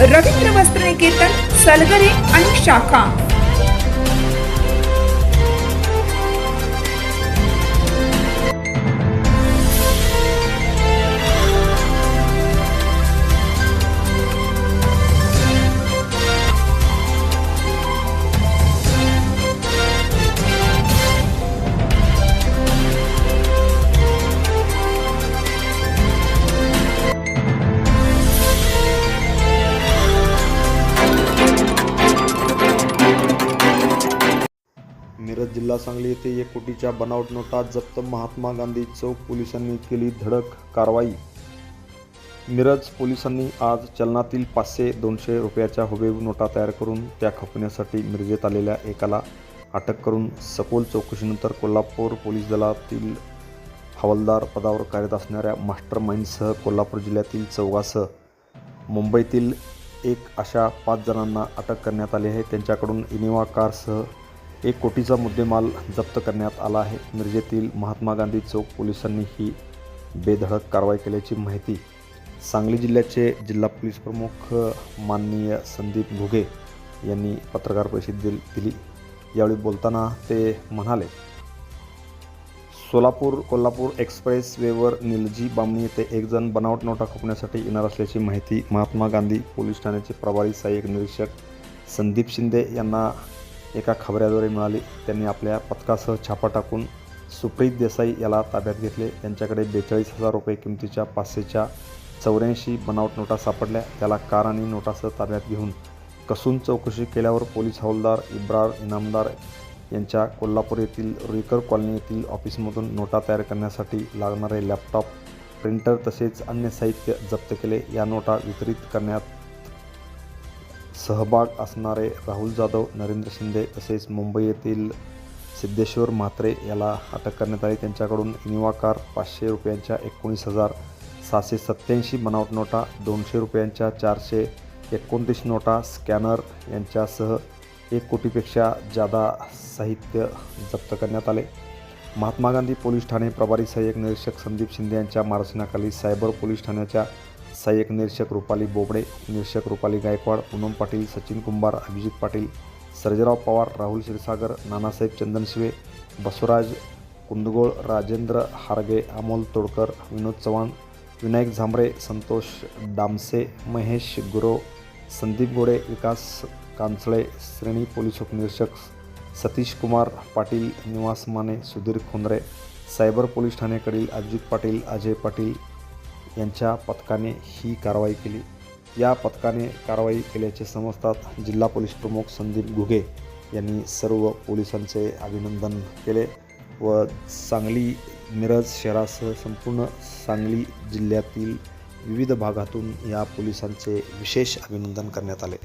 रवींद्र वस्त्र निकेतन सलगरे आणि शाखा. अंतर्गत जिल्हा सांगली येथे एक कोटीच्या बनावट नोटा जप्त महात्मा गांधी चौक पोलिसांनी केली धडक कारवाई. मिरज पोलिसांनी आज चलनातील पाचशे दोनशे रुपयाच्या हुबेहूब नोटा तयार करून त्या खपण्यासाठी मिरजेत आलेल्या एकाला अटक करून सखोल चौकशीनंतर कोल्हापूर पोलीस दलातील हवालदार पदावर कार्यरत असणाऱ्या मास्टर माइंडसह कोल्हापूर जिल्ह्यातील चौघासह मुंबईतील एक अशा पाच जणांना अटक करण्यात आली आहे. त्यांच्याकडून इनिवा कारसह एक कोटीचा मुद्देमाल जप्त करण्यात आला आहे. मिरजेतील महात्मा गांधी चौक पोलिसांनी ही बेधडक कारवाई केल्याची माहिती सांगली जिल्ह्याचे जिल्हा पोलीस प्रमुख माननीय संदीप घुगे यांनी पत्रकार परिषदेत दिली यावेळी बोलताना ते म्हणाले सोलापूर कोल्हापूर एक्सप्रेस वेवर निलजी बामणी येथे एकजण बनावट नोटा खोपण्यासाठी येणार असल्याची माहिती महात्मा गांधी पोलीस ठाण्याचे प्रभारी सहाय्यक निरीक्षक संदीप शिंदे यांना एका खबऱ्याद्वारे मिळाली. त्यांनी आपल्या पथकासह छापा टाकून सुप्रीत देसाई याला ताब्यात घेतले. त्यांच्याकडे बेचाळीस हजार रुपये किमतीच्या पाचशेच्या चौऱ्याऐंशी बनावट नोटा सापडल्या. त्याला कार आणि नोटासह ताब्यात घेऊन कसून चौकशी केल्यावर पोलीस हवालदार इब्रार इनामदार यांच्या कोल्हापूर येथील रुईकर कॉलनी येथील ऑफिसमधून नोटा तयार करण्यासाठी लागणारे लॅपटॉप प्रिंटर तसेच अन्य साहित्य जप्त केले. या नोटा वितरित करण्यात सहभाग असणारे राहुल जाधव नरेंद्र शिंदे तसेच मुंबई येथील सिद्धेश्वर म्हात्रे याला अटक करण्यात आली. त्यांच्याकडून इनिवा कार पाचशे रुपयांच्या एकोणीस हजार सहाशे सत्त्याऐंशी बनावट नोटा दोनशे रुपयांच्या चारशे एकोणतीस नोटा स्कॅनर यांच्यासह एक कोटीपेक्षा जादा साहित्य जप्त करण्यात आले. महात्मा गांधी पोलीस ठाणे प्रभारी सहाय्यक निरीक्षक संदीप शिंदे यांच्या मार्गदर्शनाखाली सायबर पोलीस ठाण्याच्या सहाय्यक निरीक्षक रुपाली बोबडे निरीक्षक रुपाली गायकवाड पूनम पाटील सचिन कुंभार अभिजित पाटील सर्जेराव पवार राहुल क्षीरसागर नानासाहेब चंदनशिवे बसवराज कुंदगोळ राजेंद्र हारगे अमोल तोडकर विनोद चव्हाण विनायक झांबरे संतोष डामसे महेश गुरो संदीप गोडे विकास कांचळे श्रेणी पोलीस उपनिरीक्षक सतीश कुमार पाटील निवास माने सुधीर खोंद्रे सायबर पोलीस ठाण्याकडील अभिजित पाटील अजय पाटील यांच्या पथकाने ही कारवाई केली. या पथकाने कारवाई केल्याचे समजतात जिल्हा पोलीस प्रमुख संदीप घुगे यांनी सर्व पोलिसांचे अभिनंदन केले व सांगली मिरज शहरासह संपूर्ण सांगली जिल्ह्यातील विविध भागातून या पोलिसांचे विशेष अभिनंदन करण्यात आले.